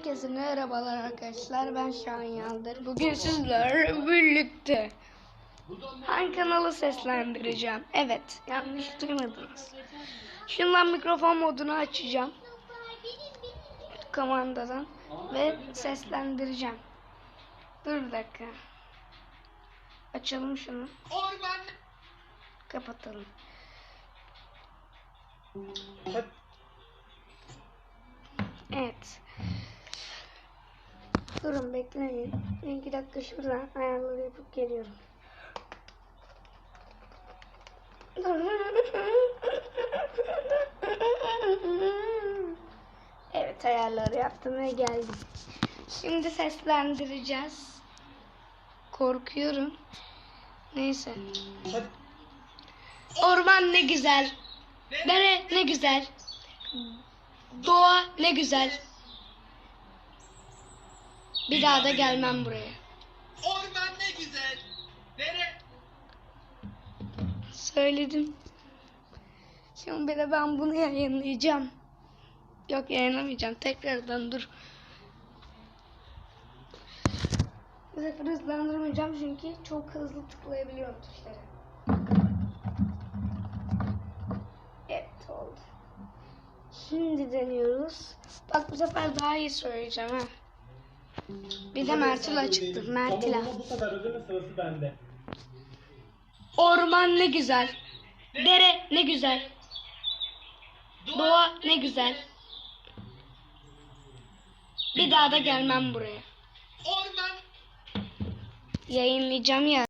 Herkese merhabalar arkadaşlar. Ben Şahin Yaldır. Bugün sizlerle birlikte hangi kanalı seslendireceğim? Evet, yanlış duymadınız. Şundan mikrofon modunu açacağım. Komandadan ve seslendireceğim. Dur bir dakika. Açalım şunu. Kapatalım. Evet. Durun bekleyin. İki dakika şuradan ayarları yapıp geliyorum. Evet ayarları yaptım ve geldim. Şimdi seslendireceğiz. Korkuyorum. Neyse. Orman ne güzel. Dere ne güzel. Doğa ne güzel. Bir daha da gelmem buraya. Orman ne güzel. Dere. Söyledim. Şimdi bir de ben bunu yayınlayacağım. Yok yayınlamayacağım. Tekrardan dur. Bu sefer hızlandırmayacağım çünkü çok hızlı tıklayabiliyorum tuşlara. Evet oldu. Şimdi deniyoruz. Bak bu sefer daha iyi söyleyeceğim ha. Bir de Mertila çıktı. Mertila. Tamam ama bu sefer ödeme sırası bende. Orman ne güzel. Dere ne güzel. Doğa ne güzel. Bir daha da gelmem buraya. Orman. Yayınlayacağım ya.